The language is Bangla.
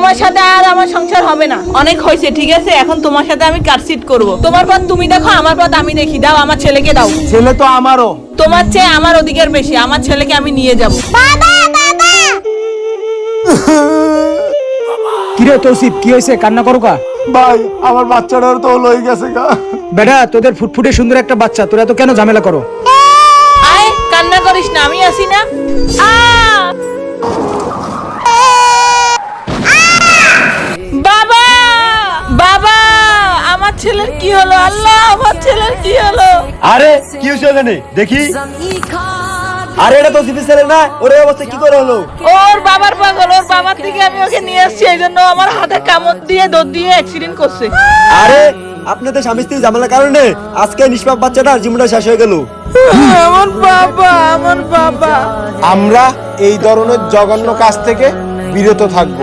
তোমার সাথে আর আমার সংসার হবে না। অনেক হয়েছে ঠিক আছে? এখন তোমার সাথে আমি কাটসিট করব? তোমার পথ তুমি দেখো আমার পথ আমি দেখি। দাও আমার ছেলেকে দাও। ছেলে তো আমারও। তোমার চেয়ে আমার অধিকার বেশি আমার ছেলেকে আমি নিয়ে যাব। বাবা বাবা! কিরে তৌসিফ কি হয়েছে? কান্না করো কা। ভাই আমার বাচ্চাটার তো লই গেছে গা। বেটা তোদের ফুটফুটে সুন্দর একটা বাচ্চা তোরা তো কেন ঝামেলা করো? আয় কান্না করিস না আমি আসি না। আ! হলো আল্লাহ আমার ছেলের কি হলো? আরে কি হয়েছে দেখি। আরে এটা তো সিপি ছেলে না ওর অবস্থা কি করে হলো? ওর বাবার পাগল ওর বাবার থেকে আমি ওকে নিয়ে আসছি এই জন্য আমার হাতে কামড় দিয়ে দৌড় দিয়ে অ্যাক্সিডেন্ট করছে। আরে আপনাদের স্বামী স্ত্রী ঝামেলার কারণে আজকে নিষ্পাপ বাচ্চাটার জীবনটা শেষ হয়ে গেল। আমার বাবা আমার বাবা। আমরা এই ধরনের জঘন্য কাজ থেকে বিরত থাকব।